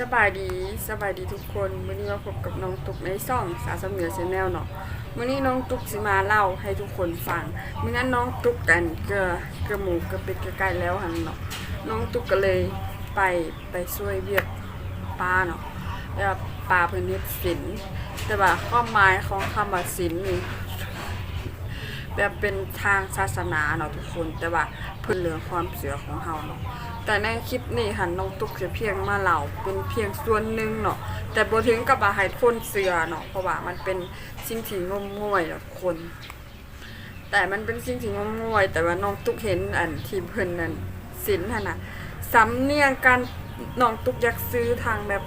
สบายดีสบายดีทุกคนวันนี้มาพบกับน้องตุกในซ่องสาสาเหนือชแนลเนาะวันนี้น้องตุกสิมาเล่าให้ทุกคนฟังเมื่อนั้นน้องตุกกันเกลือเกลือหมูเกลือเป็ดเกลือไก่แล้วหันเนาะน้องตุกก็เลยไปไปช่วยเวียกป้าเนาะแล้วป้าเพิ่นเฮ็ดศิลป์แต่ว่าความหมายของคำว่าศิลป์นี่แบบเป็นทางศาสนาเนาะทุกคนแต่ว่าเพื่อเรื่อความเสือของเฮาเนาะ แต่ในคลิปนี้ค่ะน้องตุ๊กจะเพียงมาเล่าเป็นเพียงส่วนหนึ่งเนาะแต่บ่ถึงกับว่าให้คนเสือเนาะเพราะว่ามันเป็นสิ่งที่งมงวยเนาะคน แต่มันเป็นสิ่งที่งมงวย แต่ว่าน้องตุ๊กเห็นอันที่เพิ่นนั่นศิลป์หั่นน่ะสำเนียงการน้องตุ๊กอยากซื้อทางแบบ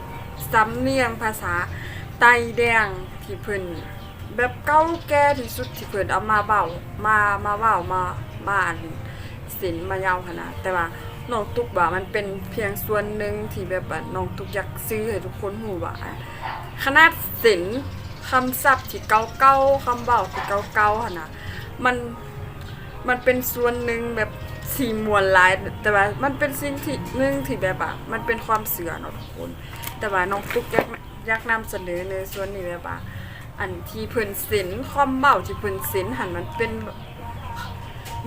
สำเนียงภาษาไตแดงที่เพิ่นแบบเก่าแก่ที่สุดที่เพิ่นเอามาเบามามาเว้ามามาอันศิลป์มายาวขนาดแต่ว่า น้องตุกว่ามันเป็นเพียงส่วนหนึ่งที่แบบว่าน้องตุกอยากซื้อให้ทุกคนรู้ว่าขนาดศิลป์คำศัพท์ที่เก่าๆคำเว้าที่เก่าๆหั่นน่ะมันมันเป็นส่วนหนึ่งแบบสีมวลลายแต่ว่ามันเป็นสิ่งที่หนึ่งที่แบบว่ามันเป็นความเสื่อเนาะทุกคน แต่ว่าน้องตุกอยากอยากนำเสนอในส่วนนี้แบบว่าอันที่เพิ่นศิลป์ความเบาที่เพิ่นศิลป์หันมันเป็น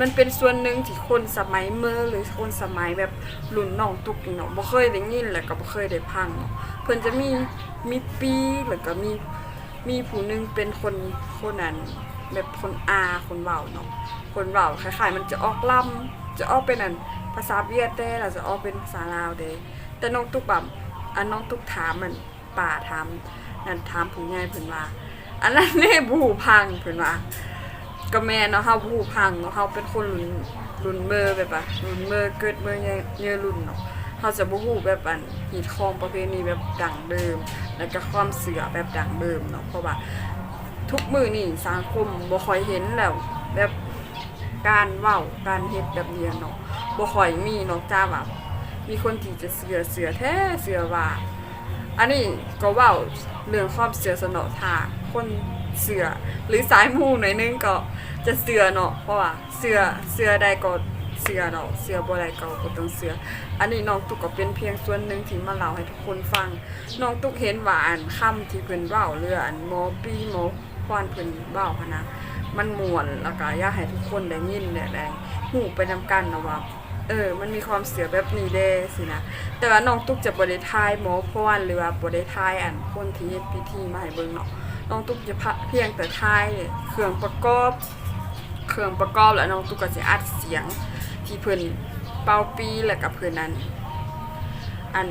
มันเป็นส่วนหนึ่งที่คนสมัยเมื่อหรือคนสมัยแบบรุ่นน้องตุกเนาะบ่เคยได้ยินแล้วก็บ่เคยได้พังเนาะเพิ่นจะมีมีปีแล้วก็มีมีผู้หนึงเป็นคนคนนั้นแบบคนอาคนเว้าเนาะคนเว้าคล้ายๆมันจะออกล่ำจะออกเป็นอันภาษาเวียดแต่แล้วจะออกเป็นภาษาลาวเด้แต่น้องตุกแบบอันน้องตุกถามมันป่าถามนั่นถามผู้ใหญ่เพิ่นว่า อันนั้นแน่บูพังเพิ่นว่า ก็แม่เนาะเฮาบูพังเนาะเฮาเป็นคนรุ่นรุ่นเมอแบบว่ารุ่นเมอเกิดเมื่อเยเยรุ่นเนาะเฮาจะบ่ฮู้แบบอันฮีดคองประเพณีแบบดั้งเดิม แล้วก็ความเสือแบบดั้งเดิมเนาะเพราะว่าทุกมือนี่สังคมบ่ค่อยเห็นแล้วแบบการเว้าการเฮ็ดแบบเนี้ยเนาะบ่ค่อยมีเนอกจากว่ามีคนที่จะเสือเสือแท้เสือว่า อันนี้ก็เว่าเรื่องความเสือสนอทาคน เสือหรือสายมูหน่อยนึงก็จะเสือเนาะเพราะว่าเสือเสือใดก็เสือเนาะเสือบ่ใดก็บ่ต้องเสือ อันนี้น้องตุกก็เป็นเพียงส่วนหนึ่งที่มาเล่าให้ทุกคนฟังน้องตุกเห็นว่าอันคำที่เพิ่นเว้าเรืออันหมอปีหมอควานเพิ่นเว้าหันนะมันม่วนแล้วก็อยากให้ทุกคนได้ยินได้ได้ฮู้ไปนำกันเนาะว่าเออ มันมีความเสียแบบนี้เด้สินะ แต่ว่าน้องตุ๊กจะบ่ไทายหมอพรหรือว่าบ่ไทายอันคนที่เฮ็ดพิธีมาให้เบิ่งเนาะ น้องตุ๊กจะพะเพียงแต่ทายเครื่องประกอบ เครื่องประกอบแล้วน้องตุ๊กก็สิอัดเสียง ที่เพิ่นเป่าปีแล้วก็เพิ่นนั้น อัน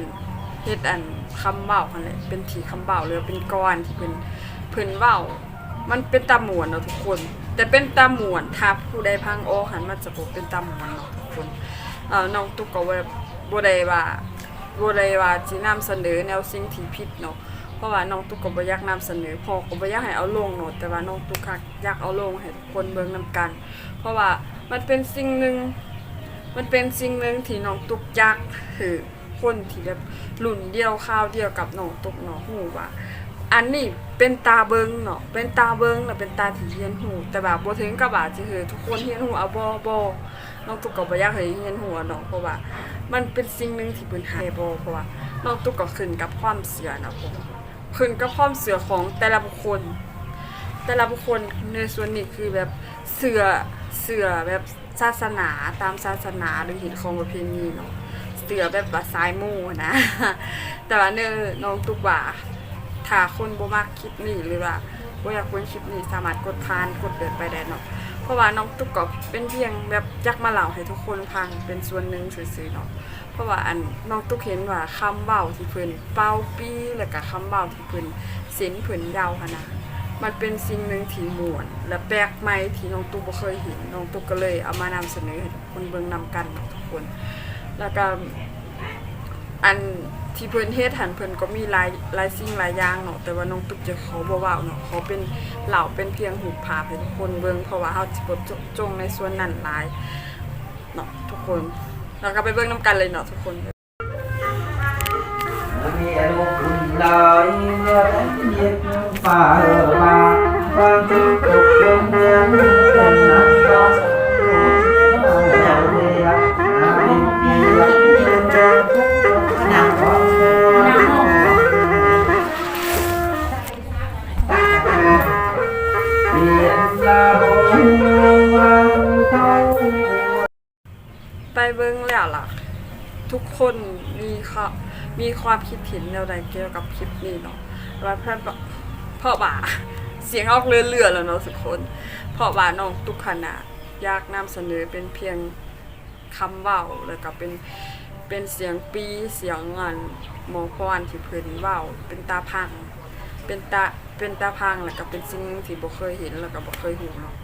เฮ็ดอันคำเว้าหั่นแหละเป็นที่คำเว้าหรือเป็นก้อนที่เพิ่นเพิ่นเว้ามันเป็นตาหมวนเนาะทุกคน แต่เป็นตาหมวนถ้าผู้ใดพังออหันมันจะบ่เป็นตาหมวนเนาะทุกคนเอ่อน้องตุ๊กก็แบบบ่ได้ว่าบ่ได้ว่าสินำเสนอแนวสิ่งที่ผิดเนาะ เพราะว่าน้องตุ๊กก็บ่อยากนำเสนอพ่อก็บ่อยากให้เอาลงเนาะแต่ว่าน้องตุ๊กก็อยากเอาลงให้ทุกคนเบิ่งนํกัน เพราะว่ามันเป็นสิ่งหนึ่งมันเป็นสิ่งหนึ่งที่น้องตุ๊กอยากให้คนที่แบบรุ่นเดียวคราวเดียวกับน้องตุ๊กเนาะฮู้ว่าอันนี้เป็นตาเบิงเนาะ เป็นตาเบิงแล้วเป็นตาที่เฮียนหู แต่แบบบ่ถึงกับว่าสิเฮอทุกคนเฮียนหูเอาบ่บ่น้องตุ๊กก็บ่อยากให้เฮียนหูอะเนาะเพราะว่า มันเป็นสิ่งหนึงที่เพิ่นให้บ่เพราะว่าน้องตุ๊กก็ขึ้นกับความเชื่อเนาะผม ขึ้นกับความเชื่อของแต่ละบุคคล แต่ละบุคคลในส่วนนี้คือแบบเชื่อเชื่อแบบศาสนาตามศาสนาหรือหินของประเพณีเนาะเชื่อแบบว่าสายมูนะ แต่ว่าเนื้อน้องตุ๊กว่าถ้าคนบ่มักคลิปนี้หรือว่าบ่อยากเบิ่งคลิปนี้สามารถกดผ่านกดเดินไปได้เนาะเพราะว่าน้องตุ๊กก็เป็นเพียงแบบยากมาเล่าให้ทุกคนฟังเป็นส่วนหนึ่งซื่อๆเนาะ เพราะว่าอันน้องตุ๊กเห็นว่าคำเว้าที่เพิ่นเป่าปี้แล้วก็คำเว้าที่เพิ่นเส้นเพิ่นยาวหันนะมันเป็นสิ่งหนึ่งที่มวน และแปลกใหม่ที่น้องตุ๊กบ่เคยเห็นน้องตุ๊กก็เลยเอามานำเสนอให้คนเบิ่งนำกันเนาะทุกคน แล้วก็อันที่เพิ่นเฮ็ดหันเพิ่นก็มีหลายหลายสิ่งหลายอย่างเนาะแต่ว่าน้องตุ๊กจะขอบ่เว้าเนาะขอเป็นเหล่าเป็นเพียงหูภาพให้ทุกคนเบิ่งเพราะว่าเฮาสิบ่จงในส่วนนั้นหลายเนาะทุกคน เราก็ไปเบิ่งนํกันเลยเนาะทุกคนมีอารมณ์อุ่นลอยเมื่อเย็นฟ้าเออมาบางทีตกล ล่ะ ทุกคนมีค่ะมีความคิดเห็นแนวใดเกี่ยวกับคลิปนี้เนาะว่าเพื่อนบอกพ่อบ่าเสียงออกเรื่อยๆแล้วเนาะทุกคนพ่อบ่าน้องทุกขณะอยากนำเสนอเป็นเพียงคำเว้าแล้วก็เป็นเป็นเสียงปีเสียงงานหมอพรที่เพิ่นเว้าเป็นตาพัง เป็นตาเป็นตาพังแล้วก็เป็นสิ่งที่บ่เคยเห็นแล้วก็บ่เคยหูเนาะ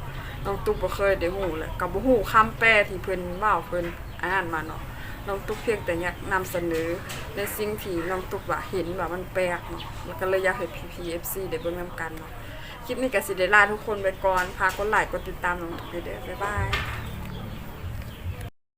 น้องตุ๊กบ่เคยได้หูเลยก็บ่ฮู้คำแปลที่เพิ่นเว้าเพิ่น อ่านมาเนาะน้องตุ๊กเพียงแต่อยากนำเสนอในสิ่งที่น้องตุ๊กว่าเห็นว่ามันแปลกเนาะแล้วก็เลยอยากให้พีพีเอฟซีได้เบิ่งนํกันเนาะคลิปนี้ก็สิได้ลาทุกคนไปก่อนพากกดไลค์กดติดตามน้องตุ๊กเด้อบ๊ายบาย